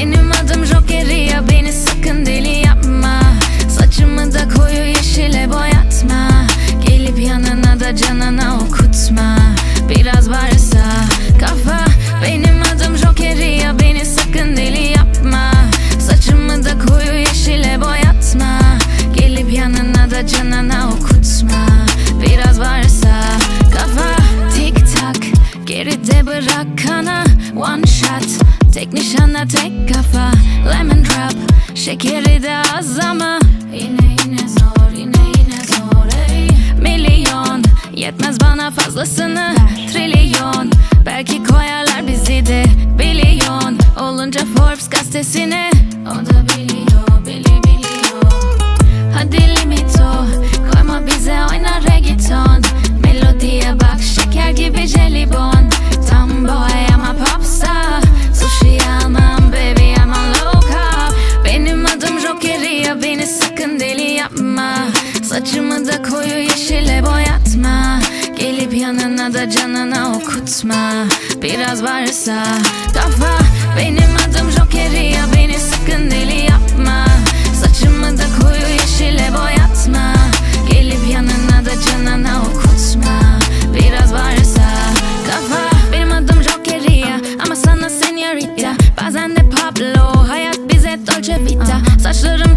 Benim adım Joker'i ya beni sakın deli yapma. Saçımı da koyu yeşile boyatma. Gelip yanına da canına okutma. Biraz varsa kafa. Benim adım Joker'i ya beni sakın deli yapma. Saçımı da koyu yeşile boyatma. Gelip yanına da canına okutma. Biraz varsa kafa. Tik tak geride bırak kana One shot. Tek nişana tek kafa. Lemon drop. Şekeri de az ama. Yine yine zor yine yine zor ey. Milyon. Yetmez bana fazlasını. Trilyon. Belki koyarlar bizi de. Bilyon. Olunca Forbes gazetesine O da biliyor bili biliyor. Hadi limit o. Koyma bize oyna reggaeton. Melodiye bak şeker gibi jelibon Saçımı da koyu yeşile boyatma. Gelip yanına da canına okutma. Biraz varsa kafa. Benim adım Joker ya beni sakın deli yapma. Saçımı da koyu yeşile boyatma. Gelip yanına da canına okutma. Biraz varsa kafa. Benim adım Joker ya ama sana senyorita. Bazen de Pablo Hayat bize Dolce Vita. Saçlarım